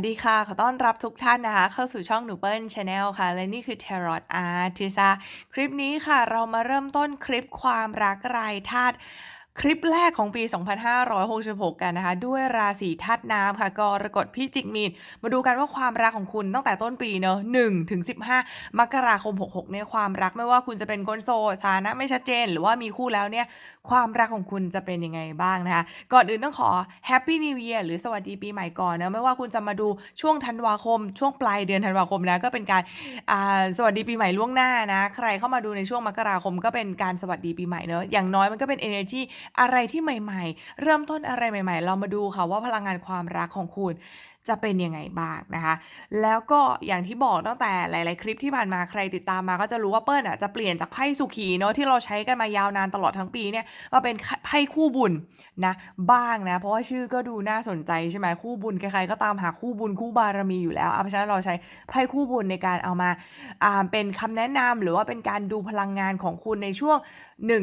วัสดีค่ะ ขอต้อนรับทุกท่านนะคะ เข้าสู่ช่องหนูเปิ้ลชาแนลค่ะ และนี่คือ Tarot Art ทิซาคลิปนี้ค่ะ เรามาเริ่มต้นคลิปความรักรายธาตุ คลิปแรกของปี 2566 กันนะคะ ด้วยราศีธาตุน้ำค่ะกรกฎพิจิกมีน มาดูกันว่าความรักของคุณตั้งแต่ต้นปีเนอะ1ถึง15 มกราคม 66 เนี่ยความรักไม่ว่าคุณจะเป็นคนโสดสานะไม่ชัดเจน หรือว่ามีคู่แล้วเนี่ย ความรักของคุณจะเป็นยังไงบ้างนะคะ ก่อนอื่นต้องขอ Happy New Year หรือสวัสดีปีใหม่ก่อนนะไม่ว่าคุณจะมาดูช่วงธันวาคม ช่วงปลายเดือนธันวาคมนะก็เป็นการสวัสดีปีใหม่ล่วงหน้านะ ใครเข้ามาดูในช่วงมกราคมก็เป็นการสวัสดีปีใหม่เนอะอย่างน้อยมันก็เป็น energy อะไรที่ใหม่ๆ เริ่มต้นอะไรใหม่ ๆ เรามาดูค่ะว่าพลังงานความรักของคุณจะเป็นยังไงบ้างนะคะ แล้วก็อย่างที่บอกตั้งแต่หลาย ๆ คลิปที่ผ่านมาใครติดตามมาก็จะรู้ว่าเปิ้ลอะจะเปลี่ยนจากไพ่สุขีเนาะที่เราใช้กันมายาวนานตลอดทั้งปีเนี่ยมาเป็นไพ่คู่บุญนะบ้างนะ เพราะว่าชื่อก็ดูน่าสนใจใช่ไหมคู่บุญใครๆก็ตามหาคู่บุญคู่บารมีอยู่แล้วเอาเพราะฉะนั้นเราใช้ไพ่คู่บุญในการเอามาอ่าเป็นคำแนะนำหรือว่าเป็นการดูพลังงานของคุณในช่วง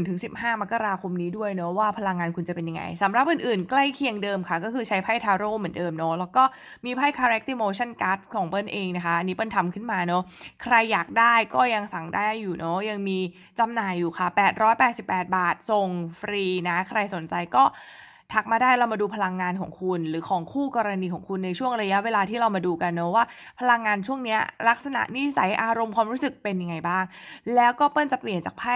1-15 มกราคมนี้ด้วยเนาะว่าพลังงานคุณจะเป็นยังไงสำหรับอื่นๆ ใกล้เคียงเดิมค่ะ ก็คือใช้ไพ่ทาโร่เหมือนเดิมเนาะแล้วก็มีไพ่ Character Motion Cards ของเปิ้ลเองนะคะอันนี้เปิ้ลทำขึ้นมาเนาะใครอยากได้ก็ยังสั่งได้อยู่เนาะยังมีจำหน่ายอยู่ค่ะ 888 บาทส่งฟรีนะ ใครสนใจก็ ทักมาได้เรามาดูพลังงานของคุณ หรือของคู่กรณีของคุณในช่วงระยะเวลาที่เรามาดูกันเนอะว่า พลังงานช่วงเนี้ยลักษณะนิสัยอารมณ์ความรู้สึกเป็นยังไงบ้าง แล้วก็เปิ้ลจะเปลี่ยนจากไพ่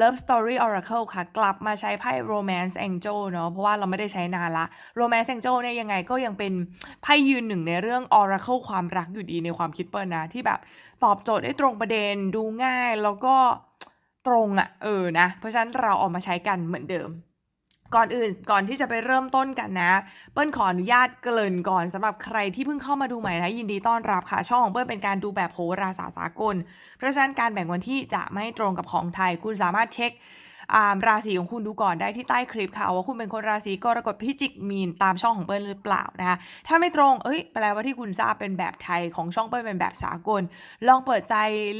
Love Story Oracle ค่ะ กลับมาใช้ไพ่ Romance Angel เนอะเพราะว่าเราไม่ได้ใช้นานละ Romance Angel เนี่ยยังไงก็ยังเป็นไพ่ยืนหนึ่งในเรื่อง Oracle ความรักอยู่ดีในความคิดเปิ้ลนะที่แบบตอบโจทย์ได้ตรงประเด็นดูง่ายแล้วก็ตรงอะ่ะเออนะ เพราะฉะนั้นเราเอามาใช้กันเหมือนเดิม ก่อนอื่นก่อนที่จะไปเริ่มต้นกันนะ เปิ้ลขออนุญาตเกริ่นก่อนสำหรับใครที่เพิ่งเข้ามาดูใหม่นะยินดีต้อนรับค่ะ ช่องของเปิ้ลเป็นการดูแบบโหราศาสากล เพราะฉะนั้นการแบ่งวันที่จะไม่ตรงกับของไทย คุณสามารถเช็คราศีของคุณดูก่อนได้ที่ใต้คลิปค่ะ ว่าคุณเป็นคนราศีกรกฎพิจิกมีนตามช่องของเปิ้ลหรือเปล่านะคะถ้าไม่ตรงเอ้ยแปลว่าที่คุณทราบเป็นแบบไทยของช่องเปิ้ลเป็นแบบสากล ลองเปิดใจ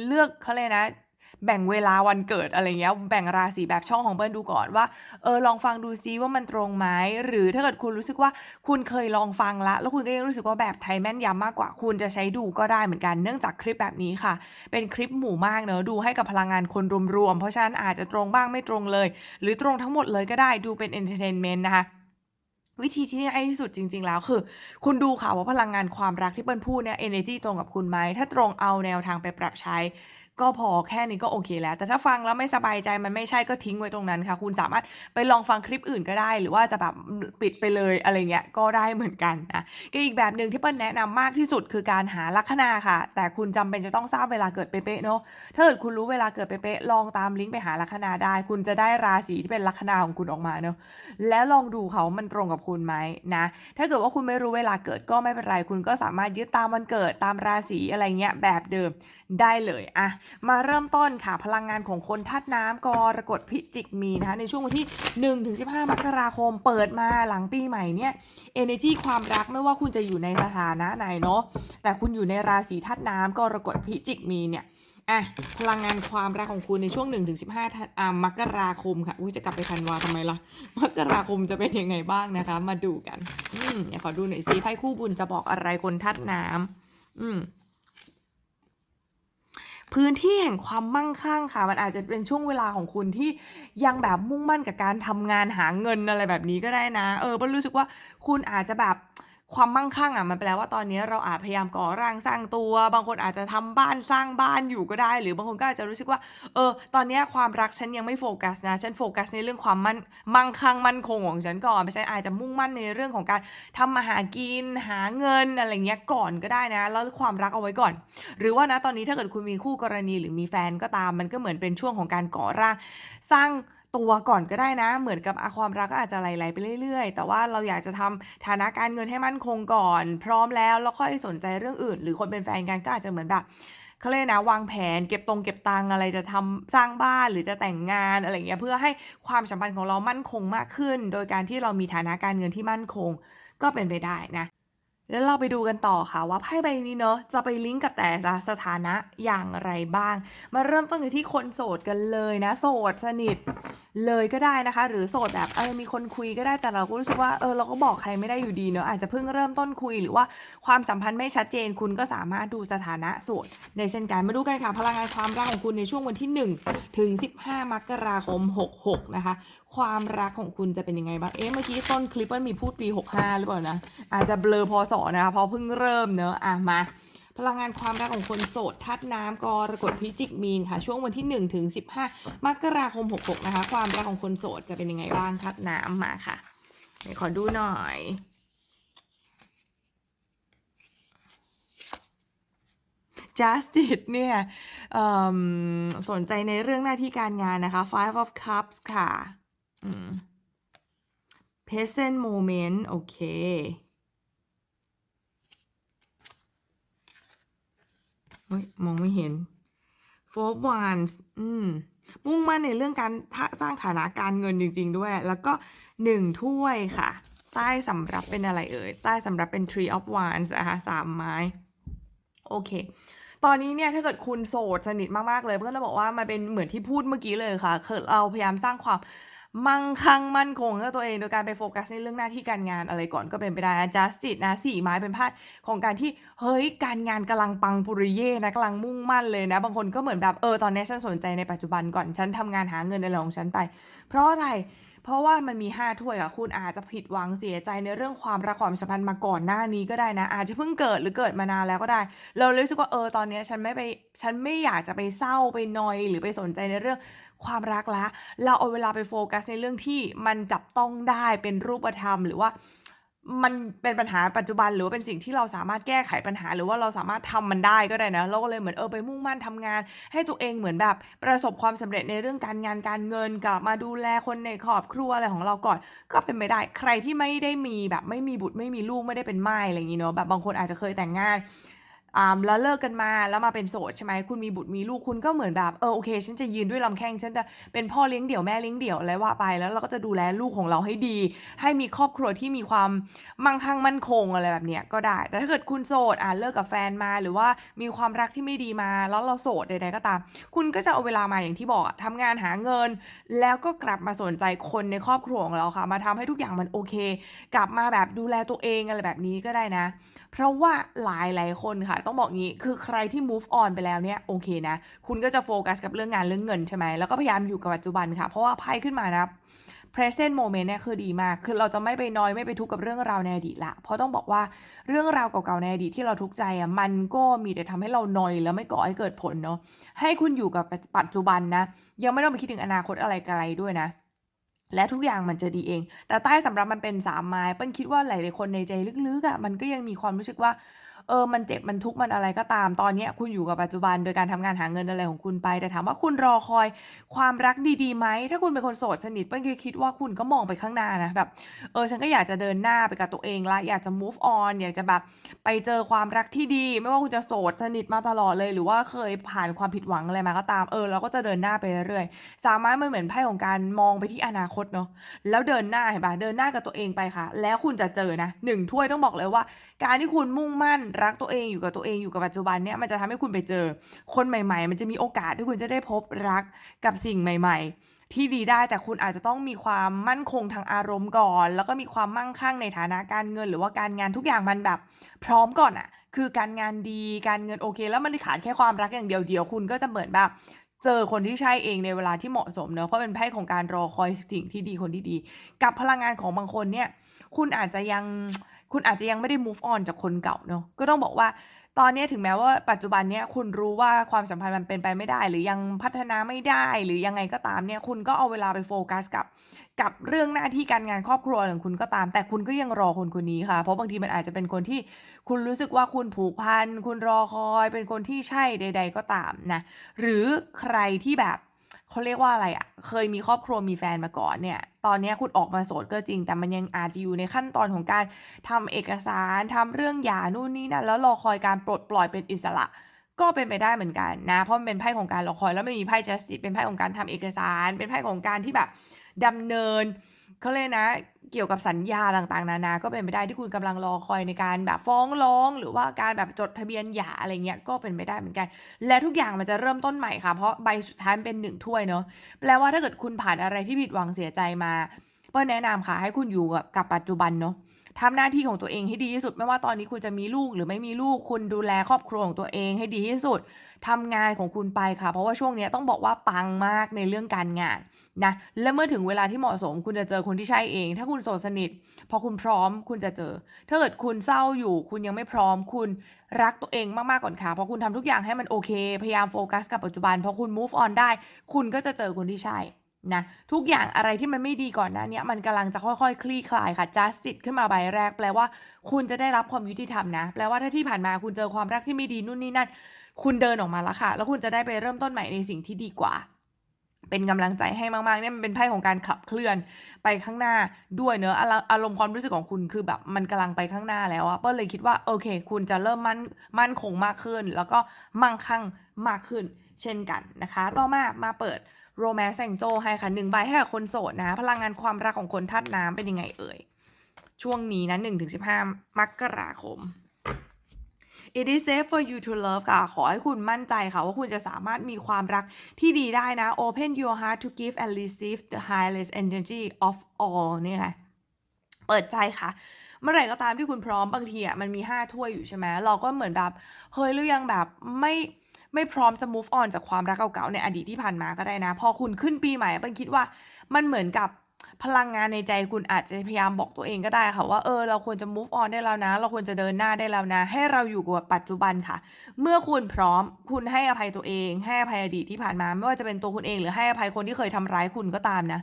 เลือกเขาเลยนะ แบ่งเวลาวันเกิดอะไรเงี้ยแบ่งราศีแบบช่องของเปิ้ลดูก่อนว่าเออลองฟังดูซิว่ามันตรงไหมหรือถ้าเกิดคุณรู้สึกว่าคุณเคยลองฟังละ แล้วคุณก็ยังรู้สึกว่าแบบไทยแม่นยำมากกว่า คุณจะใช้ดูก็ได้เหมือนกันเนื่องจากคลิปแบบนี้ค่ะ เป็นคลิปหมู่มากเนอะดูให้กับพลังงานคนรวมๆเพราะฉะนั้นอาจจะตรงบ้างไม่ตรงเลย หรือตรงทั้งหมดเลยก็ได้ดูเป็นเอนเตอร์เทนเมนต์นะคะวิธีที่ง่ายที่สุดจริง ๆ แล้วคือ คุณดูค่ะว่าพลังงานความรักที่เปิ้ลพูดเนี่ย energy ตรงกับคุณไหมถ้าตรงเอาแนวทางไปปรับใช้ ก็พอแค่นี้ก็โอเคแล้ว แต่ถ้าฟังแล้วไม่สบายใจมันไม่ใช่ก็ทิ้งไว้ตรงนั้นค่ะ คุณสามารถไปลองฟังคลิปอื่นก็ได้ หรือว่าจะแบบปิดไปเลยอะไรเงี้ยก็ได้เหมือนกันนะก็อีกแบบหนึ่งที่เปิ้ลแนะนำมากที่สุดคือการหาลัคนาค่ะ แต่คุณจำเป็นจะต้องทราบเวลาเกิดเป๊ะๆเนาะถ้าเกิดคุณรู้เวลาเกิดเป๊ะๆลองตามลิงก์ไปหาลัคนาได้ คุณจะได้ราศีที่เป็นลัคนาของคุณออกมาเนาะแล้วลองดูเขามันตรงกับคุณไหมนะถ้าเกิดว่าคุณไม่รู้เวลาเกิดก็ไม่เป็นไรคุณก็สามารถยึดตามวันเกิดตามราศีอะไรเงี้ยแบบเดิม ได้เลยอะมาเริ่มต้นค่ะพลังงานของคนธาตุน้ำกรกฎพิจิกมีนะคะในช่วงวันที่1ถึง15 มกราคมเปิดมาหลังปีใหม่เนี่ย energy ความรักไม่ว่าคุณจะอยู่ในสถานะไหนเนาะแต่คุณอยู่ในราศีธาตุน้ำกรกฎพิจิกมีเนี่ยอะพลังงานความรักของคุณในช่วง 1-15อ่ามกราคมค่ะ อุ้ยจะกลับไปธันวาทำไมล่ะ มกราคมจะเป็นยังไงบ้างนะคะ มาดูกัน อืมอยากขอดูหน่อยสิไพ่คู่บุญจะบอกอะไรคนทัดน้ำอืม พื้นที่แห่งความมั่งคั่งค่ะ มันอาจจะเป็นช่วงเวลาของคุณที่ยังแบบมุ่งมั่นกับการทำงานหาเงินอะไรแบบนี้ก็ได้นะ เออเปิ้ลรู้สึกว่าคุณอาจจะแบบ ความมั่งคั่งอะมันแปลว่าตอนนี้เราอาจพยายามก่อร่างสร้างตัว บางคนอาจจะทำบ้านสร้างบ้านอยู่ก็ได้ หรือบางคนก็อาจจะรู้สึกว่าเออตอนนี้ความรักฉันยังไม่โฟกัสนะฉันโฟกัสในเรื่องความมั่นมั่งคั่งมั่นคงของฉันก่อนฉันอาจจะมุ่งมั่นในเรื่องของการทำมาหากินหาเงินอะไรเงี้ยก่อนก็ได้นะแล้วความรักเอาไว้ก่อน หรือว่านะตอนนี้ถ้าเกิดคุณมีคู่กรณีหรือมีแฟนก็ตาม มันก็เหมือนเป็นช่วงของการก่อร่างสร้าง ตัวก่อนก็ได้นะ เหมือนกับอาความรักก็อาจจะไหลๆไปเรื่อยๆ แต่ว่าเราอยากจะทำฐานะการเงินให้มั่นคงก่อน พร้อมแล้วแล้วค่อยสนใจเรื่องอื่น หรือคนเป็นแฟนกันก็อาจจะเหมือนแบบเขาเรียกนะวางแผนเก็บตรงเก็บตังอะไรจะทำสร้างบ้านหรือจะแต่งงานอะไรเงี้ยเพื่อให้ความสัมพันธ์ของเรามั่นคงมากขึ้น โดยการที่เรามีฐานะการเงินที่มั่นคงก็เป็นไปได้นะ แล้วเราไปดูกันต่อค่ะว่าไพ่ใบนี้เนอะจะไปลิงก์กับแต่ละสถานะอย่างไรบ้าง มาเริ่มต้นกันที่คนโสดกันเลยนะ โสดสนิทเลยก็ได้นะคะ หรือโสดแบบเออมีคนคุยก็ได้แต่เราก็รู้สึกว่าเออเราก็บอกใครไม่ได้อยู่ดีเนอะอาจจะเพิ่งเริ่มต้นคุยหรือว่าความสัมพันธ์ไม่ชัดเจนคุณก็สามารถดูสถานะโสดในเช่นกันมาดูกันค่ะพลังงานความรักของคุณในช่วงวันที่ 1 ถึง 15 มกราคม 66 นะคะ ความรักของคุณจะเป็นยังไงบ้างเอ๊ะเมื่อกี้ต้นคลิปมันมีพูดปี 65 หรือเปล่านะอาจจะเบลอพอสอนะคะเพราะเพิ่งเริ่มเนอะอะมา พลังงานความรักของคนโสดทัดน้ำกรกฎพิจิกมีนค่ะ ช่วงวันที่ 1 ถึง 15 มกราคม 66 นะคะ ความรักของคนโสดจะเป็นยังไงบ้างทัดน้ำมาค่ะไหนขอดูหน่อย Justice เนี่ยสนใจในเรื่องหน้าที่การงานนะคะ Five of Cups ค่ะ Present Moment โอเค เฮ้ย มองไม่เห็น Four Wands อืม มุ่งมั่นในเรื่องการสร้างฐานะการเงินจริง ๆ ด้วย แล้วก็หนึ่งถ้วยค่ะ ใต้สำรับเป็นอะไรเอ่ย ใต้สำรับเป็น Tree of Wands นะคะสามไม้ โอเค ตอนนี้เนี่ยถ้าเกิดคุณโสดสนิทมาก ๆ เลย เพื่อนเราบอกว่ามันเป็นเหมือนที่พูดเมื่อกี้เลยค่ะ คือเราพยายามสร้างความ มั่งคั่งมั่นคงกับตัวเองโดยการไปโฟกัสในเรื่องหน้าที่การงานอะไรก่อนก็เป็นไปได้ justice นะสี่ไม้เป็นพาดของการที่เฮ้ยการงานกำลังปังปุริเย่นะกำลังมุ่งมั่นเลยนะ บางคนก็เหมือนแบบเออตอนนี้ฉันสนใจในปัจจุบันก่อนฉันทำงานหาเงินในหลองฉันไป เพราะอะไร เพราะว่ามันมีห้าถ้วยค่ะคุณอาจจะผิดหวังเสียใจในเรื่องความรักความสัมพันธ์มาก่อนหน้านี้ก็ได้นะ อาจจะเพิ่งเกิดหรือเกิดมานานแล้วก็ได้ เราเลยรู้สึกว่าเออตอนนี้ฉันไม่ไปฉันไม่อยากจะไปเศร้าไปนอย หรือไปสนใจในเรื่องความรักละ เราเอาเวลาไปโฟกัสในเรื่องที่มันจับต้องได้เป็นรูปธรรมหรือว่า มันเป็นปัญหาปัจจุบัน หรือว่าเป็นสิ่งที่เราสามารถแก้ไขปัญหา หรือว่าเราสามารถทำมันได้ก็ได้นะเราก็เลยเหมือนเออไปมุ่งมั่นทำงาน ให้ตัวเองเหมือนแบบประสบความสำเร็จในเรื่องการงานการเงินกลับมาดูแลคนในครอบครัวอะไรของเราก่อน ก็เป็นไปได้ใครที่ไม่ได้มีแบบไม่มีบุตรไม่มีลูกไม่ได้เป็นม่ายอะไรอย่างนี้เนาะแบบบางคนอาจจะเคยแต่งงาน อ่าแล้วเลิกกันมาแล้วมาเป็นโสดใช่ไหมคุณมีบุตรมีลูกคุณก็เหมือนแบบเออโอเค ฉันจะยืนด้วยลำแข้งฉันจะเป็นพ่อเลี้ยงเดี่ยวแม่เลี้ยงเดี่ยวอะไรว่าไปแล้วเราก็จะดูแลลูกของเราให้ดี ให้มีครอบครัวที่มีความมั่งคั่งมั่นคงอะไรแบบเนี้ยก็ได้ แต่ถ้าเกิดคุณโสดอ่าเลิกกับแฟนมาหรือว่ามีความรักที่ไม่ดีมา แล้วเราโสดใดๆก็ตาม คุณก็จะเอาเวลามาอย่างที่บอกอะทำงานหาเงิน แล้วก็กลับมาสนใจคนในครอบครัวของเราค่ะ มาทำให้ทุกอย่างมันโอเค กลับมาแบบดูแลตัวเองอะไรแบบนี้ก็ได้นะ เพราะว่าหลายหลายๆคนค่ะต้องบอกงี้ คือใครที่ move on ไปแล้วเนี่ยโอเคนะ คุณก็จะโฟกัสกับเรื่องงานเรื่องเงินใช่ไหมแล้วก็พยายามอยู่กับปัจจุบันค่ะ เพราะว่าไพ่ขึ้นมานะ present moment เนี่ยคือดีมาก คือเราจะไม่ไปนอยไม่ไปทุกข์กับเรื่องราวในอดีตละ เพราะต้องบอกว่าเรื่องราวเก่าๆในอดีตที่เราทุกข์ใจอะ มันก็มีแต่ทำให้เรานอยแล้วไม่ก่อให้เกิดผลเนาะ ให้คุณอยู่กับปัจจุบันนะ ยังไม่ต้องไปคิดถึงอนาคตอะไรไกลด้วยนะและทุกอย่างมันจะดีเอง แต่ใต้สำรับมันเป็นสามไม้เปิ้ลคิดว่าหลายๆคนในใจลึกๆอะมันก็ยังมีความรู้สึกว่า เออมันเจ็บมันทุกข์มันอะไรก็ตามตอนนี้คุณอยู่กับปัจจุบันโดยการทำงานหาเงินอะไรของคุณไป แต่ถามว่าคุณรอคอยความรักดีๆไหมถ้าคุณเป็นคนโสดสนิทเปิ้ลคิดว่าคุณก็มองไปข้างหน้านะแบบเออฉันก็อยากจะเดินหน้าไปกับตัวเองละอยากจะ move on อยากจะแบบไปเจอความรักที่ดี ไม่ว่าคุณจะโสดสนิทมาตลอดเลย หรือว่าเคยผ่านความผิดหวังอะไรมาก็ตามเออเราก็จะเดินหน้าไปเรื่อยๆสามารถมันเหมือนไพ่ของการมองไปที่อนาคตเนาะแล้วเดินหน้าเห็นปะเดินหน้ากับตัวเองไปค่ะ แล้วคุณจะเจอนะหนึ่งถ้วยต้องบอกเลยว่า การที่คุณมุ่งมั่นรักตัวเองอยู่กับตัวเองอยู่กับปัจจุบันเนี่ยมันจะทำให้คุณไปเจอคนใหม่ ๆ มันจะมีโอกาสที่คุณจะได้พบรักกับสิ่งใหม่ ๆ ที่ดีได้แต่คุณอาจจะต้องมีความมั่นคงทางอารมณ์ก่อน แล้วก็มีความมั่งคั่งในฐานะการเงิน หรือว่าการงานทุกอย่างมันแบบ พร้อมก่อนอะคือการงานดีการเงินโอเค แล้วมันขาดแค่ความรักอย่างเดียวเดียวคุณก็จะเหมือนแบบเจอคนที่ใช่เองในเวลาที่เหมาะสมเนอะเพราะเป็นไพ่ของการรอคอยสิ่งที่ดีคนที่ดี กับพลังงานของบางคนเนี่ย คุณอาจจะยัง คุณอาจจะยังไม่ได้ move on จากคนเก่าเนอะก็ต้องบอกว่า ตอนเนี้ยถึงแม้ว่าปัจจุบันเนี้ยคุณรู้ว่าความสัมพันธ์มันเป็นไปไม่ได้ หรือยังพัฒนาไม่ได้ หรือยังไงก็ตามเนี่ย คุณก็เอาเวลาไปโฟกัสกับ กับเรื่องหน้าที่การงานครอบครัวของคุณก็ตาม แต่คุณก็ยังรอคนคนนี้ค่ะ เพราะบางทีมันอาจจะเป็นคนที่คุณรู้สึกว่าคุณผูกพัน คุณรอคอย เป็นคนที่ใช่ใด ๆ ก็ตามนะ หรือใครที่แบบ เขาเรียกว่าอะไรอะเคยมีครอบครัวมีแฟนมาก่อนเนี่ย ตอนนี้คุณออกมาโสดก็จริง แต่มันยังอาจจะอยู่ในขั้นตอนของการทำเอกสารทำเรื่องหย่านู่นนี่นั่นแล้วรอคอยการปลดปล่อยเป็นอิสระ ก็เป็นไปได้เหมือนกันนะ เพราะมันเป็นไพ่ของการรอคอยแล้วไม่มีไพ่ justice เป็นไพ่ของการทำเอกสาร เป็นไพ่ของการที่แบบดำเนิน เขาเลยกนะ เกี่ยวกับสัญญาต่างๆ นานา ก็เป็นไปได้ที่คุณกำลังรอคอยในการแบบฟ้องร้อง หรือว่าการแบบจดทะเบียนหย่าอะไรเงี้ยก็เป็นไปได้เหมือนกัน และทุกอย่างมันจะเริ่มต้นใหม่ค่ะ เพราะใบสุดท้ายมันเป็น1ถ้วยเนาะแปลว่าถ้าเกิดคุณผ่านอะไรที่ผิดหวังเสียใจมาเปิ้ลแนะนำค่ะ ให้คุณอยู่กับกับปัจจุบันเนาะ ทำหน้าที่ของตัวเองให้ดีที่สุด ไม่ว่าตอนนี้คุณจะมีลูกหรือไม่มีลูกคุณดูแลครอบครัวของตัวเองให้ดีที่สุดทำงานของคุณไปค่ะ เพราะว่าช่วงนี้ต้องบอกว่าปังมากในเรื่องการงานนะและเมื่อถึงเวลาที่เหมาะสม คุณจะเจอคนที่ใช่เอง ถ้าคุณโสดสนิท พอคุณพร้อมคุณจะเจอ ถ้าเกิดคุณเศร้าอยู่ คุณยังไม่พร้อม คุณรักตัวเองมากๆก่อนค่ะ เพราะคุณทำทุกอย่างให้มันโอเค พยายามโฟกัสกับปัจจุบันพอคุณ move on ได้ คุณก็จะเจอคนที่ใช่ นะทุกอย่างอะไรที่มันไม่ดีก่อนหน้าเนี้ยมันกำลังจะค่อยๆ คลี่คลายค่ะ justice ขึ้นมาใบแรก แปลว่าคุณจะได้รับความยุติธรรมนะ แปลว่าถ้าที่ผ่านมาคุณเจอความรักที่ไม่ดีนู่นนี่นั่น คุณเดินออกมาแล้วค่ะ แล้วคุณจะได้ไปเริ่มต้นใหม่ในสิ่งที่ดีกว่า เป็นกำลังใจให้มากๆเนี่ยมันเป็นไพ่ของการขับเคลื่อนไปข้างหน้าด้วยเนอะอาระอารมณ์ความรู้สึกของคุณคือแบบมันกำลังไปข้างหน้าแล้วอะเปิ้ลเลยคิดว่าโอเค คุณจะเริ่มมั่นมั่นคงมากขึ้น แล้วก็มั่งคั่งมากขึ้น เช่นกันนะคะ ต่อมามาเปิด Romance Angel ให้ค่ะ1ใบให้กับคนโสดนะ พลังงานความรักของคนธาตุน้ำเป็นยังไงเอ่ย ช่วงนี้นะ1-15มกราคม It is safe for you to love ค่ะ ขอให้คุณมั่นใจค่ะ ว่าคุณจะสามารถมีความรักที่ดีได้นะ Open your heart to give and receive the highest energy of all นี่ค่ะ เปิดใจค่ะเมื่อไหร่ก็ตามที่คุณพร้อมบางทีอะมันมี5ถ้วยอยู่ใช่ไหมเราก็เหมือนแบบเฮ้ยเรายังแบบไม่ ไม่พร้อมจะ move on จากความรักเก่าๆในอดีตที่ผ่านมาก็ได้นะ พอคุณขึ้นปีใหม่เปิ้ลคิดว่ามันเหมือนกับพลังงานในใจคุณอาจจะพยายามบอกตัวเองก็ได้ค่ะว่าเออเราควรจะ move on ได้แล้วนะ เราควรจะเดินหน้าได้แล้วนะ ให้เราอยู่กับปัจจุบันค่ะ เมื่อคุณพร้อมคุณให้อภัยตัวเอง ให้อภัยอดีตที่ผ่านมา ไม่ว่าจะเป็นตัวคุณเอง หรือให้อภัยคนที่เคยทำร้ายคุณก็ตามนะ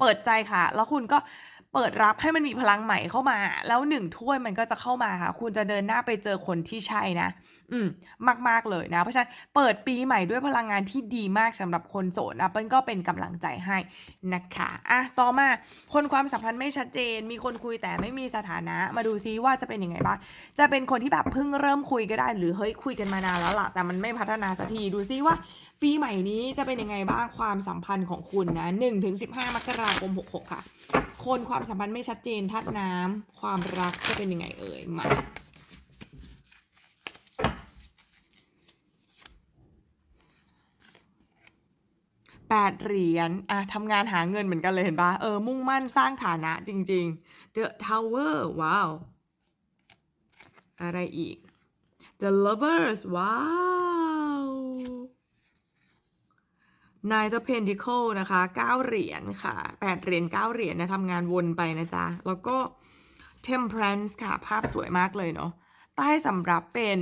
เปิดใจค่ะ แล้วคุณก็เปิดรับให้มันมีพลังใหม่เข้ามา แล้ว1ถ้วยมันก็จะเข้ามาค่ะ คุณจะเดินหน้าไปเจอคนที่ใช่นะ อืม มาก ๆ เลยนะ เพราะฉะนั้นเปิดปีใหม่ด้วยพลังงานที่ดีมากสำหรับคนโสดนะเปิ้ลก็เป็นกำลังใจให้นะคะอะต่อมาคนความสัมพันธ์ไม่ชัดเจน มีคนคุยแต่ไม่มีสถานะ มาดูซิว่าจะเป็นยังไงบ้างจะเป็นคนที่แบบเพิ่งเริ่มคุยก็ได้ หรือเฮ้ยคุยกันมานานแล้วล่ะ แต่มันไม่พัฒนาสักทีดูซิว่า ปีใหม่นี้จะเป็นยังไงบ้างความสัมพันธ์ของคุณนะ1-15มกราคม66ค่ะ คนความสัมพันธ์ไม่ชัดเจนธาตุน้ำความรักจะเป็นยังไงเอ่ยมา 8 เหรียญอะทำงานหาเงินเหมือนกันเลยเห็นปล่าเออ มุ่งมั่นสร้างฐานะจริงๆ The Tower ว้าว อะไรอีก The Lovers ว้าว Nine of Pentacles นะคะ 9 เหรียญค่ะ 8 เหรียญ 9 เหรียญนะทำงานวนไปนะจ๊ะ แล้วก็ Temperance ค่ะ ภาพสวยมากเลยเนาะใต้สำรับเป็น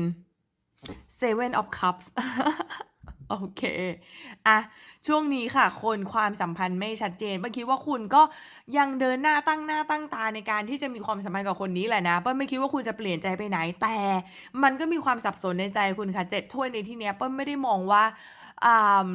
Seven of Cups โอเคอะช่วงนี้ค่ะ คนความสัมพันธ์ไม่ชัดเจนเป้ลคิดว่าคุณก็ยังเดินหน้าตั้งหน้าตั้งตาในการที่จะมีความสัมพันธ์กับคนนี้แหละนะเป้ลไม่คิดว่าคุณจะเปลี่ยนใจไปไหน แต่มันก็มีความสับสนในใจคุณค่ะเจ็ดถ้วยในที่เนี้ยเป้ลไม่ได้มองว่าอ่า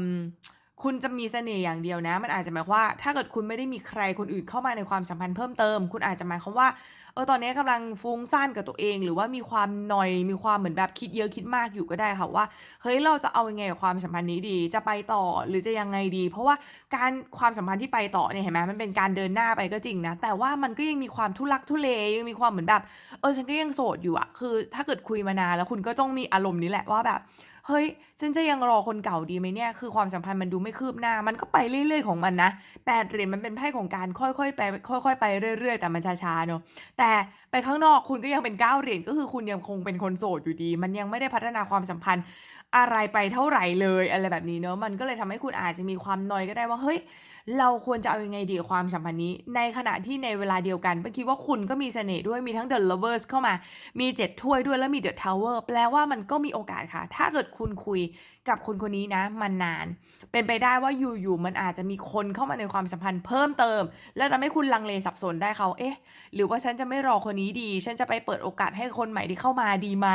คุณจะมีเสน่ห์อย่างเดียวนะ มันอาจจะหมายความว่า ถ้าเกิดคุณไม่ได้มีใครคนอื่นเข้ามาในความสัมพันธ์เพิ่มเติม คุณอาจจะหมายความว่า เออ ตอนนี้กำลังฟุ้งซ่านกับตัวเอง หรือว่ามีความหนอย มีความเหมือนแบบคิดเยอะคิดมากอยู่ก็ได้ค่ะว่า เฮ้ย เราจะเอายังไงกับความสัมพันธ์นี้ดี จะไปต่อหรือจะยังไงดี เพราะว่าการความสัมพันธ์ที่ไปต่อเนี่ยเห็นไหมมันเป็นการเดินหน้าไปก็จริงนะ แต่ว่ามันก็ยังมีความทุลักทุเล ยังมีความเหมือนแบบ เออ ฉันก็ยังโสดอยู่อะคือ ถ้าเกิดคุยมานานแล้วคุณก็ต้องมีอารมณ์นี้แหละว่าแบบ เฮ้ย ฉันจะยังรอคนเก่าดีไหมเนี่ย คือความสัมพันธ์มันดูไม่คืบหน้า มันก็ไปเรื่อยๆของมันนะแปดเหรียญมันเป็นไพ่ของการค่อยๆไปค่อย ๆ ไปเรื่อยๆ แต่มันช้าๆเนาะ แต่ไปข้างนอกคุณก็ยังเป็นเก้าเหรียญก็คือคุณยังคงเป็นคนโสดอยู่ดี มันยังไม่ได้พัฒนาความสัมพันธ์อะไรไปเท่าไรเลยอะไรแบบนี้เนาะ มันก็เลยทำให้คุณอาจจะมีความนอยก็ได้ว่าเฮ้ย เราควรจะเอาอยังไงดีกับความสัมพันธ์นี้ ในขณะที่ในเวลาเดียวกันเมื่อคิดว่าคุณก็มีเสน่ห์ด้วยมีทั้ง The Lovers เข้ามา มี 7 ถ้วยด้วยแล้วมี The Tower แปลว่ามันก็มีโอกาสค่ะ ถ้าเกิดคุณคุย กับคนคนนี้นะมานนาน เป็นไปได้ว่าอยู่ๆมันอาจจะมีคนเข้ามาในความสัมพันธ์เพิ่มเติม และทำให้คุณลังเลสับสนได้ค่ะว่าเอ๊ะ หรือว่าฉันจะไม่รอคนนี้ดี ฉันจะไปเปิดโอกาสให้คนใหม่ที่เข้ามาดีไหม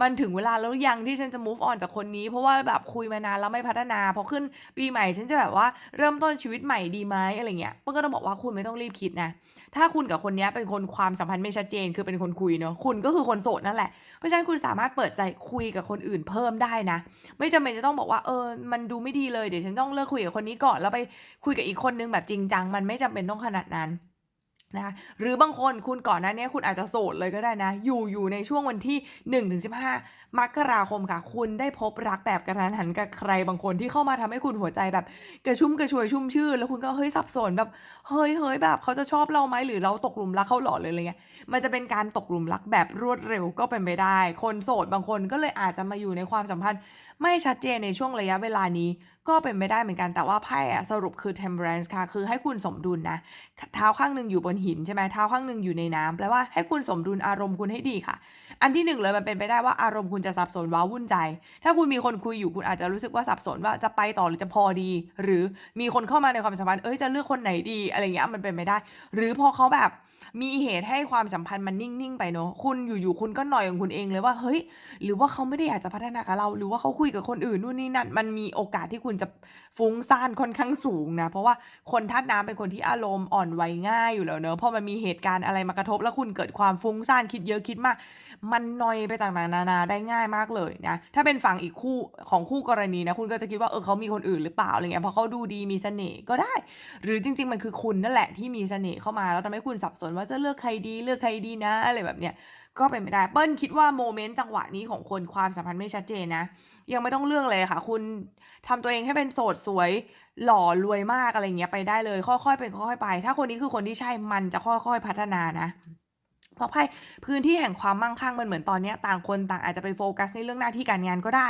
มันถึงเวลาแล้วยังที่ฉันจะ move on จากคนนี้ เพราะว่าแบบคุยมานานแล้วไม่พัฒนาพอขึ้นปีใหม่ฉันจะแบบว่าเริ่มต้นชีวิตใหม่ดีไหมอะไรเงี้ยเปิ้ลก็ต้องบอกว่าคุณไม่ต้องรีบคิดนะ ถ้าคุณกับคนนี้เป็นคนความสัมพันธ์ไม่ชัดเจน คือเป็นคนคุยเนาะคุณก็คือคนโสดนั่นแหละ เพราะฉะนั้นคุณสามารถเปิดใจคุยกับคนอื่นเพิ่มได้นะ ไม่จำเป็นจะต้องบอกว่าเออมันดูไม่ดีเลยเดี๋ยวฉันต้องเลิกคุยกับคนนี้ก่อนแล้วไปคุยกับอีกคนนึงแบบจริงจัง มันไม่จำเป็นต้องขนาดนั้น นะหรือบางคนคุณก่อนหน้าเนี้ยคุณอาจจะโสดเลยก็ได้นะ อยู่อยู่ในช่วงวันที่ 1-15 มกราคมค่ะ คุณได้พบรักแบบกระทันหันกับใครบางคนที่เข้ามาทำให้คุณหัวใจแบบกระชุ่มกระชวยชุ่มชื่น แล้วคุณก็เฮ้ยสับสนแบบเฮ้ยเฮ้ยแบบเขาจะชอบเราไหมหรือเราตกหลุมรักเขาเหรอเลยอะไรเงี้ยมันจะเป็นการตกหลุมรักแบบรวดเร็วก็เป็นไปได้ คนโสดบางคนก็เลยอาจจะมาอยู่ในความสัมพันธ์ ไม่ชัดเจนในช่วงระยะเวลานี้ก็เป็นไปได้เหมือนกันแต่ว่าไพ่อะสรุปคือ temperance ค่ะคือให้คุณสมดุลนะเท้าข้างหนึ่งอยู่บนหินใช่ไหมเท้าข้างหนึ่งอยู่ในน้ำแปลว่าให้คุณสมดุลอารมณ์คุณให้ดีค่ะ อันที่หนึ่งเลยมันเป็นไปได้ว่าอารมณ์คุณจะสับสนว้าวุ่นใจ ถ้าคุณมีคนคุยอยู่คุณอาจจะรู้สึกว่าสับสนว่าจะไปต่อหรือจะพอดี หรือมีคนเข้ามาในความสัมพันธ์เอ้ยจะเลือกคนไหนดีอะไรเงี้ยมันเป็นไปได้ หรือพอเขาแบบมีเหตุให้ความสัมพันธ์มันนิ่ง ๆ ไปเนอะคุณอยู่ ๆ คุณก็หน่อยของคุณเองเลยว่า เฮ้ย หรือว่าเขาไม่ได้อยากจะพัฒนากับเรา หรือว่าเขาคุยกับคนอื่นนู่นนี่นั่น มันมีโอกาสที่คุณจะฟุ้งซ่านค่อนข้างสูงนะ เพราะว่าคนธาตุน้ำเป็นคนที่อารมณ์อ่อนไหวง่ายอยู่แล้วเนอะพอมันมีเหตุการณ์อะไรมากระทบ แล้วคุณเกิดความฟุ้งซ่านคิดเยอะคิดมาก มันนอยไปต่างๆนานาได้ง่ายมากเลยนะถ้าเป็นฝั่งอีกคู่ของคู่กรณีนะคุณก็จะคิดว่าเออเขามีคนอื่นหรือเปล่าอะไรเงี้ยเพราะเขาดูดีมีเสน่ห์ก็ได้ หรือจริง ๆ มันคือคุณนั่นแหละที่มีเสน่ห์เข้ามาแล้วทำให้คุณสับสนว่าจะเลือกใครดีเลือกใครดีนะอะไรแบบเนี้ยก็เป็นไปได้เปิ้ลคิดว่าโมเมนต์จังหวะนี้ของคนความสัมพันธ์ไม่ชัดเจนนะ ยังไม่ต้องเลือกเลยค่ะ คุณทำตัวเองให้เป็นโสดสวย หล่อรวยมากอะไรเงี้ยไปได้เลย ค่อยๆเป็นค่อยๆไป ถ้าคนนี้คือคนที่ใช่มันจะค่อยๆพัฒนานะเพราะไพ่พื้นที่แห่งความมั่งคั่งมันเหมือนตอนนี้ต่างคนต่างอาจจะไปโฟกัสในเรื่องหน้าที่การงานก็ได้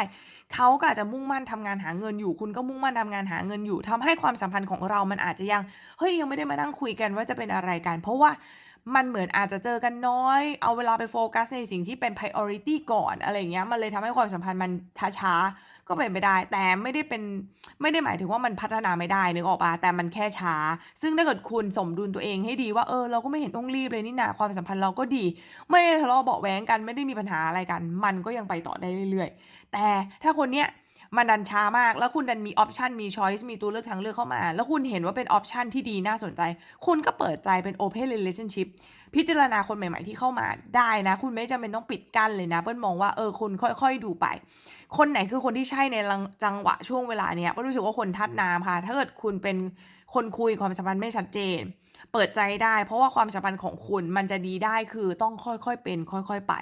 เขาก็อาจจะมุ่งมั่นทำงานหาเงินอยู่ คุณก็มุ่งมั่นทำงานหาเงินอยู่ทำให้ความสัมพันธ์ของเรามันอาจจะยังเฮ้ยยังไม่ได้มานั่งคุยกันว่าจะเป็นอะไรกัน เพราะว่า มันเหมือนอาจจะเจอกันน้อย เอาเวลาไปโฟกัสในสิ่งที่เป็น priority ก่อนอะไรเงี้ย มันเลยทำให้ความสัมพันธ์มันช้าๆ ก็เป็นไปได้ แต่ไม่ได้เป็นไม่ได้หมายถึงว่ามันพัฒนาไม่ได้นึกออกปะแต่มันแค่ช้า ซึ่งถ้าเกิดคุณสมดุลตัวเองให้ดีว่าเออเราก็ไม่เห็นต้องรีบเลยนี่นาความสัมพันธ์เราก็ดี ไม่ทะเลาะเบาะแว้งกันไม่ได้มีปัญหาอะไรกัน มันก็ยังไปต่อได้เรื่อยๆ แต่ถ้าคนเนี้ย มันดันช้ามาก แล้วคุณดันมีออปชันมีช้อยส์มีตัวเลือกทางเลือกเข้ามา แล้วคุณเห็นว่าเป็นออปชันที่ดีน่าสนใจ คุณก็เปิดใจเป็น Open Relationship พิจารณาคนใหม่ๆที่เข้ามาได้นะ คุณไม่จำเป็นต้องปิดกั้นเลยนะ เปิ้ลมองว่าเออคุณค่อยๆดูไป คนไหนคือคนที่ใช่ในจังหวะช่วงเวลาเนี้ยเปิ้ลรู้สึกว่าคนทัดน้ำค่ะ ถ้าเกิดคุณเป็นคนคุยความสัมพันธ์ไม่ชัดเจน เปิดใจได้ เพราะว่าความสัมพันธ์ของคุณมันจะดีได้คือต้องค่อยๆเป็น ค่อย ๆ ไป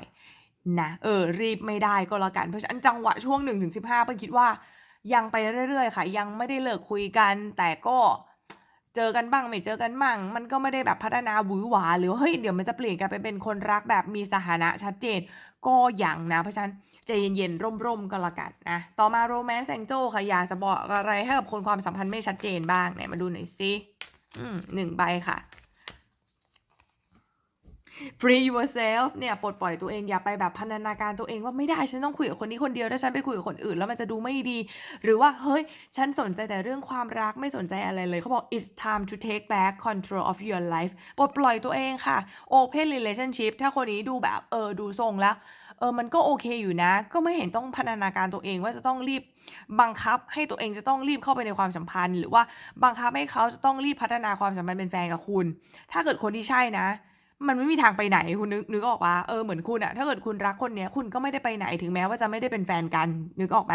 นะเออรีบไม่ได้ก็แล้วกัน เพราะฉะนั้นจังหวะช่วง1-15เปิ้ลคิดว่ายังไปเรื่อยๆ ค่ะ ยังไม่ได้เลิกคุยกัน แต่ก็เจอกันบ้างไม่เจอกันบ้าง มันก็ไม่ได้แบบพัฒนาหวือหวา หรือว่าเฮ้ยเดี๋ยวมันจะเปลี่ยนกลายไปเป็นคนรักแบบมีสถานะชัดเจน ก็อยังนะ เพราะฉะนั้นใจเย็นๆร่มๆก็แล้วกันนะต่อมาโรแมนต์แองเจิลค่ะอยากจะบอกอะไรให้กับคนความสัมพันธ์ไม่ชัดเจนบ้างไหนมาดูหน่อยสิอืมหนึ่งใบค่ะ free yourself เนี่ยปลดปล่อยตัวเองอย่าไปแบบพันธนาการตัวเองว่าไม่ได้ฉันต้องคุยกับคนนี้คนเดียวถ้าฉันไปคุยกับคนอื่นแล้วมันจะดูไม่ดี หรือว่าเฮ้ย ฉันสนใจแต่เรื่องความรักไม่สนใจอะไรเลยเขาบอก it's time to take back control of your life ปลดปล่อยตัวเองค่ะ open relationship ถ้าคนนี้ดูแบบเออดูทรงแล้วเออมันก็โอเคอยู่นะ ก็ไม่เห็นต้องพันนาการตัวเองว่าจะต้องรีบบังคับให้ตัวเองจะต้องรีบเข้าไปในความสัมพันธ์ หรือว่าบังคับให้เขาจะต้องรีบพัฒนาความสัมพันธ์เป็นแฟนกับคุณ ถ้าเกิดคนที่ใช่นะ มันไม่มีทางไปไหนคุณนึกนึกออกปะเออเหมือนคุณอะถ้าเกิดคุณรักคนเนี้ยคุณก็ไม่ได้ไปไหนถึงแม้ว่าจะไม่ได้เป็นแฟนกันนึกออกไหม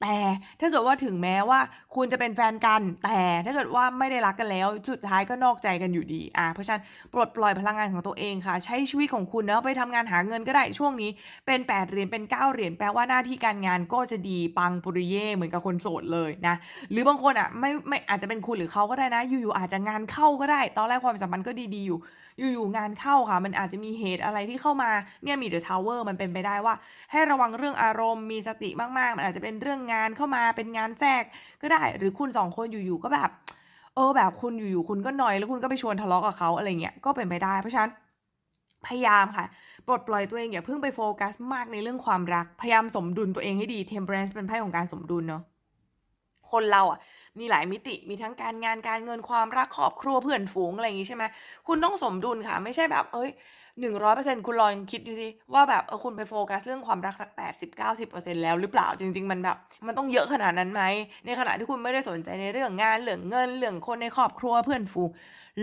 แต่ถ้าเกิดว่าถึงแม้ว่าคุณจะเป็นแฟนกัน แต่ถ้าเกิดว่าไม่ได้รักกันแล้วสุดท้ายก็นอกใจกันอยู่ดีอะเพราะฉะนั้นปลดปล่อยพลังงานของตัวเองค่ะ ใช้ชีวิตของคุณเนาะไปทำงานหาเงินก็ได้ช่วงนี้เป็น8เหรียญเป็น9เหรียญแปลว่าหน้าที่การงานก็จะดีปังปุริเย่เหมือนกับคนโสดเลยนะหรือบางคนอะไม่ไม่อาจจะเป็นคุณหรือเขาก็ได้นะอยู่ๆอาจจะงานเข้าก็ได้ ตอนแรกความสัมพันธ์ก็ดีๆอยู่ อยู่ๆงานเข้าค่ะ มันอาจจะมีเหตุอะไรที่เข้ามาเนี่ยมีเดอะทาวเวอร์มันเป็นไปได้ว่า ให้ระวังเรื่องอารมณ์มีสติมากๆ มันอาจจะเป็นเรื่องงานเข้ามาเป็นงานแทรกก็ได้ หรือคุณสองคนอยู่ๆก็แบบ เออแบบคุณอยู่ๆคุณก็หน่อยแล้วคุณก็ไปชวนทะเลาะกับเขาอะไรเงี้ยก็เป็นไปได้เพราะฉะนั้นพยายามค่ะ ปลดปล่อยตัวเองอย่าเพิ่งไปโฟกัสมากในเรื่องความรัก พยายามสมดุลตัวเองให้ดี temperance เป็นไพ่ของการสมดุลเนาะ คนเราอะ มีหลายมิติมีทั้งการงานการเงินความรักครอบครัวเพื่อนฝูงอะไรอย่างงี้ใช่ไหมคุณต้องสมดุลค่ะ ไม่ใช่แบบ เอ้ยหนึ่งร้อยเปอร์เซ็นคุณลองคิดดูสิว่าแบบเออคุณไปโฟกัสเรื่องความรักสักแปดสิบเก้าสิบเปอร์เซ็นแล้วหรือเปล่าจริง ๆ มันแบบ มันต้องเยอะขนาดนั้นไหมในขณะที่คุณไม่ได้สนใจในเรื่องงานเรื่องเงินเรื่องคนในครอบครัวเพื่อนฝูง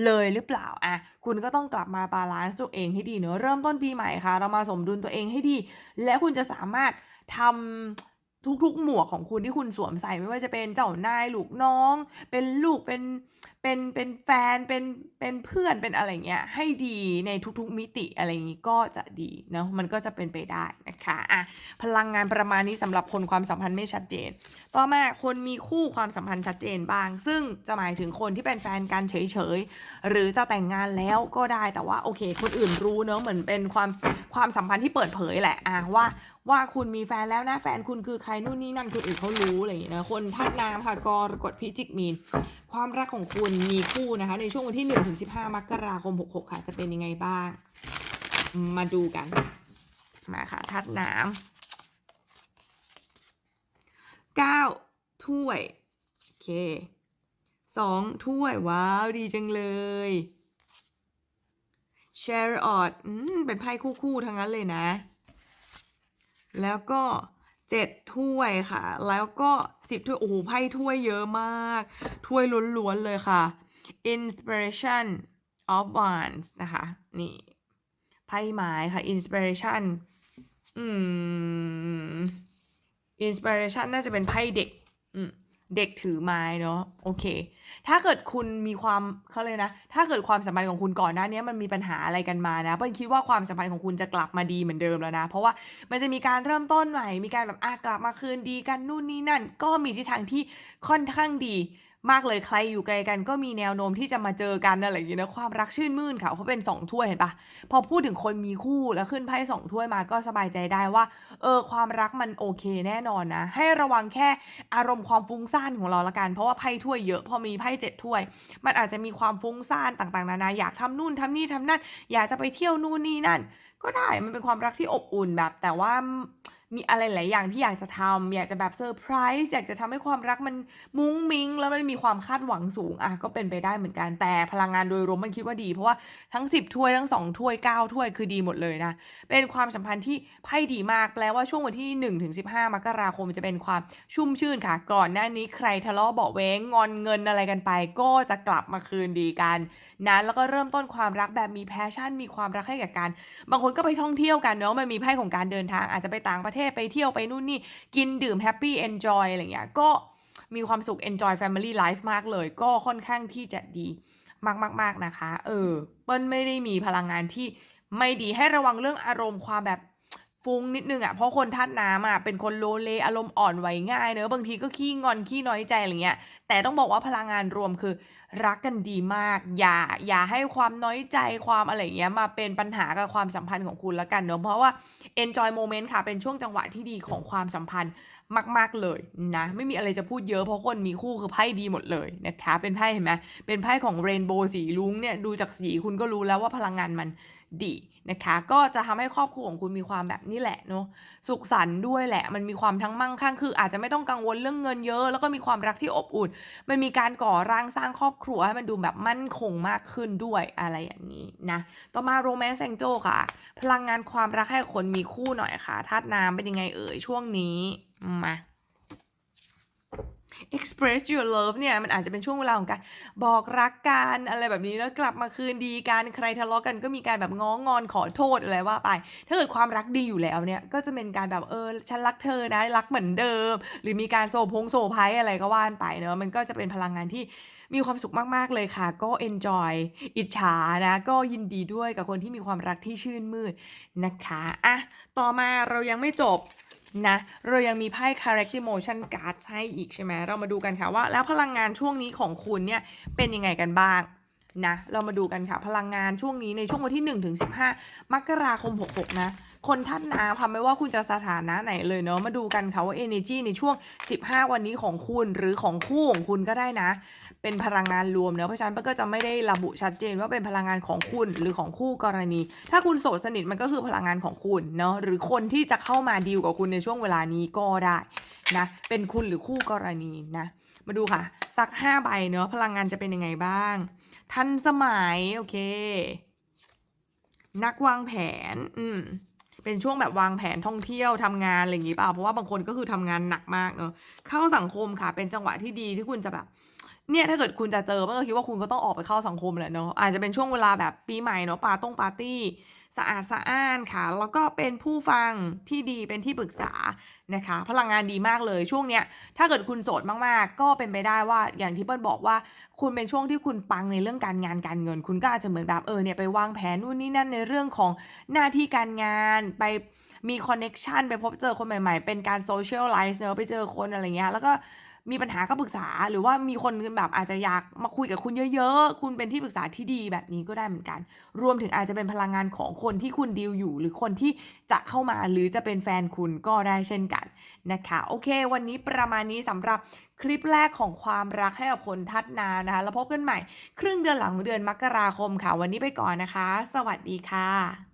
เลยหรือเปล่าอะคุณก็ต้องกลับมาบาลานซ์ตัวเองให้ดีเนอะเริ่มต้นปีใหม่ค่ะ เรามาสมดุลตัวเองให้ดี และคุณจะสามารถทำ ทุกๆ หมวกของคุณที่คุณสวมใส่ไม่ว่าจะเป็นเจ้านายลูกน้อง เป็นลูกเป็นเป็นเป็นแฟนเป็นเป็นเพื่อนเป็นอะไรเงี้ยให้ดีในทุกๆมิติอะไรอย่างงี้ก็จะดีเนาะมันก็จะเป็นไปได้นะคะอะพลังงานประมาณนี้สำหรับคนความสัมพันธ์ไม่ชัดเจน ต่อมาคนมีคู่ความสัมพันธ์ชัดเจนบ้าง ซึ่งจะหมายถึงคนที่เป็นแฟนกันเฉยๆหรือจะแต่งงานแล้วก็ได้แต่ว่าโอเค คนอื่นรู้เนอะเหมือนเป็นความความสัมพันธ์ที่เปิดเผยแหละอะว่า ว่าคุณมีแฟนแล้วนะแฟนคุณคือใครนู่นนี่นั่นคนอื่นเขารู้อะไรอย่างเงี้ยนะคนทัดน้ำค่ะกรกฎพิจิกมีน ความรักของคุณมีคู่นะคะ ในช่วงวันที่1ถึง15มกราคม 66 ค่ะ จะเป็นยังไงบ้าง มาดูกัน มาค่ะทัดน้ำเก้าถ้วยโอเคสองถ้วย ว้าว ดีจังเลยเชอร์ออดอืมเป็นไพ่คู่ๆทั้งนั้นเลยนะ แล้วก็เจ็ดถ้วยค่ะ แล้วก็สิบถ้วย โอ้โห ไพ่ถ้วยเยอะมาก ถ้วยล้วนๆเลยค่ะ inspiration of wands นะคะ นี่ ไพ่ไม้ค่ะ inspiration อืม inspiration น่าจะเป็นไพ่เด็ก อืม เด็กถือไม้เนาะโอเค ถ้าเกิดคุณมีความเขาเลยนะ ถ้าเกิดความสัมพันธ์ของคุณก่อนหน้านี้มันมีปัญหาอะไรกันมานะเปิ้ลคิดว่าความสัมพันธ์ของคุณจะกลับมาดีเหมือนเดิมแล้วนะ เพราะว่ามันจะมีการเริ่มต้นใหม่ มีการแบบอะกลับมาคืนดีกันนู่นนี่นั่น ก็มีทิศทางที่ค่อนข้างดี มากเลยใครอยู่ไกลกันก็มีแนวโน้มที่จะมาเจอกันอะไรอย่างเงี้ยนะความรักชื่นมื่นค่ะเขาะเป็นสองถ้วยเห็นปะพอพูดถึงคนมีคู่แล้วขึ้นไพ่สองถ้วยมาก็สบายใจได้ว่าเออความรักมันโอเคแน่นอนนะ ให้ระวังแค่อารมณ์ความฟุ้งซ่านของเราละกัน เพราะว่าไพ่ถ้วยเยอะพอมีไพ่เจ็ดถ้วย มันอาจจะมีความฟุ้งซ่านต่างๆนานาอยากทำนู่นทำนี่ทำนั่นอยากจะไปเที่ยวนู่นนี่นั่น ก็ได้มันเป็นความรักที่อบอุ่นแบบ แต่ว่า มีอะไรหลายอย่างที่อยากจะทำ อยากจะแบบเซอร์ไพรส์ อยากจะทำให้ความรักมันมุ้งมิ้ง แล้วมันมีความคาดหวังสูง อะ ก็เป็นไปได้เหมือนกัน แต่พลังงานโดยรวมมันคิดว่าดี เพราะว่าทั้ง 10 ถ้วย ทั้ง 2 ถ้วย 9 ถ้วย คือดีหมดเลยนะ เป็นความสัมพันธ์ที่ไพ่ดีมาก แปลว่าช่วงวันที่1ถึง15มกราคมจะเป็นความชุ่มชื่นค่ะ ก่อนหน้านี้ใครทะเลาะเบาะแว้งงอนเงินอะไรกันไป ก็จะกลับมาคืนดีกันนะแล้วก็เริ่มต้นความรักแบบมีแพชชั่น มีความรักให้กับกันบางคนก็ไปท่องเที่ยวกันเนาะ มันมีไพ่ของการเดินทาง อาจจะไปต่างประเทศไปเที่ยวไปนู่นนี่ กินดื่มแฮปปี้เอนจอยอะไรเงี้ยก็มีความสุข enjoy family life มากเลย ก็ค่อนข้างที่จะดีมากๆๆนะคะ เออเปิ้ลไม่ได้มีพลังงานที่ไม่ดีให้ระวังเรื่องอารมณ์ความแบบ ฟุ้งนิดนึงอะ่ะเพราะคนธาตุน้ำอะเป็นคนโลเลอารมณ์อ่อนไหวง่ายเนอะบางทีก็ขี้งอนขี้น้อยใจอะไรเงี้ย แต่ต้องบอกว่าพลังงานรวมคือ รักกันดีมาก อย่าอย่าให้ความน้อยใจความอะไรเงี้ยมาเป็นปัญหากับความสัมพันธ์ของคุณละกันเนอะเพราะว่า enjoy moment ค่ะเป็นช่วงจังหวะที่ดีของความสัมพันธ์มาก ๆเลยนะ ไม่มีอะไรจะพูดเยอะเพราะคนมีคู่คือไพ่ดีหมดเลยนะคะ เป็นไพ่เห็นไหมเป็นไพ่ของเรนโบว์สีลุ้งเนี่ยดูจากสีคุณก็รู้แล้วว่าพลังงานมันดี นะคะ ก็จะทำให้ครอบครัวของคุณมีความแบบนี้แหละเนาะสุขสันต์ด้วยแหละ มันมีความทั้งมั่งคั่งคือ อาจจะไม่ต้องกังวลเรื่องเงินเยอะ แล้วก็มีความรักที่อบอุ่น มันมีการก่อร่างสร้างครอบครัวให้มันดูแบบมั่นคงมากขึ้นด้วยอะไรอย่างนี้นะต่อมาโรแมนต์แซงโจค่ะ พลังงานความรักให้คนมีคู่หน่อยค่ะธาตุน้ำเป็นยังไงเอ่ยช่วงนี้มา express your love เนี่ยมันอาจจะเป็นช่วงเวลาของการบอกรักกันอะไรแบบนี้แล้วกลับมาคืนดีกันใครทะเลาะกันก็มีการแบบง้องอนขอโทษอะไรว่าไป ถ้าเกิดความรักดีอยู่แล้วเนี่ยก็จะเป็นการแบบเออฉันรักเธอนะรักเหมือนเดิม หรือมีการโซพงโซไพรส์อะไรก็ว่านไปเนอะมันก็จะเป็นพลังงานที่มีความสุขมาก ๆ เลยค่ะ ก็ enjoy อิจฉานะ ก็ยินดีด้วยกับคนที่มีความรักที่ชื่นมืดนะคะอะต่อมาเรายังไม่จบ นะเรายังมีไพ่ Character Motion Card ให้อีกใช่ไหมเรามาดูกันค่ะว่า แล้วพลังงานช่วงนี้ของคุณเนี่ยเป็นยังไงกันบ้างนะเรามาดูกันค่ะพลังงานช่วงนี้ในช่วงวันที่1ถึง15 มกราคม 66 นะ คนท่านนาค่ะไม่ว่าคุณจะสถานะไหนเลยเนาะมาดูกันค่ะว่า energy ในช่วง 15 วันนี้ของคุณหรือของคู่ของคุณก็ได้นะ เป็นพลังงานรวมเนาะเพราะฉะนั้นก็จะไม่ได้ระบุชัดเจนว่าเป็นพลังงานของคุณหรือของคู่กรณี ถ้าคุณโสดสนิทมันก็คือพลังงานของคุณเนาะหรือคนที่จะเข้ามาดีลกับคุณในช่วงเวลานี้ก็ได้นะเป็นคุณหรือคู่กรณีนะมาดูค่ะ สัก5ใบเนาะพลังงานจะเป็นยังไงบ้าง ทันสมัย โอเค นักวางแผน อืม เป็นช่วงแบบวางแผนท่องเที่ยวทำงานอะไรอย่างงี้เปล่าเพราะว่าบางคนก็คือทำงานหนักมากเนอะเข้าสังคมค่ะ เป็นจังหวะที่ดีที่คุณจะแบบเนี่ยถ้าเกิดคุณจะเจอเมื่อคิดว่าคุณก็ต้องออกไปเข้าสังคมแหละเนาะอาจจะเป็นช่วงเวลาแบบปีใหม่เนาะปาต้งปาร์ตี้ สะอาดสะอ้านค่ะ แล้วก็เป็นผู้ฟังที่ดีเป็นที่ปรึกษานะคะ พลังงานดีมากเลยช่วงเนี้ย ถ้าเกิดคุณโสดมากๆ ก็เป็นไปได้ว่าอย่างที่เปิ้ลบอกว่า คุณเป็นช่วงที่คุณปังในเรื่องการงานการเงิน คุณก็อาจจะเหมือนแบบเออเนี่ยไปวางแผนนู่นนี่นั่นในเรื่องของหน้าที่การงานไปมีคอนเน็กชันไปพบเจอคนใหม่ๆ เป็นการ socialize เนาะไปเจอคนอะไรเงี้ยแล้วก็ มีปัญหาก็ปรึกษา หรือว่ามีคนแบบอาจจะอยากมาคุยกับคุณเยอะๆ คุณเป็นที่ปรึกษาที่ดีแบบนี้ก็ได้เหมือนกัน รวมถึงอาจจะเป็นพลังงานของคนที่คุณดีลอยู่ หรือคนที่จะเข้ามาหรือจะเป็นแฟนคุณก็ได้เช่นกันนะคะ โอเค วันนี้ประมาณนี้สำหรับคลิปแรกของความรักให้กับคนทัดนานะคะ แล้วพบกันใหม่ ครึ่งเดือนหลังเดือนมกราคมค่ะ วันนี้ไปก่อนนะคะ สวัสดีค่ะ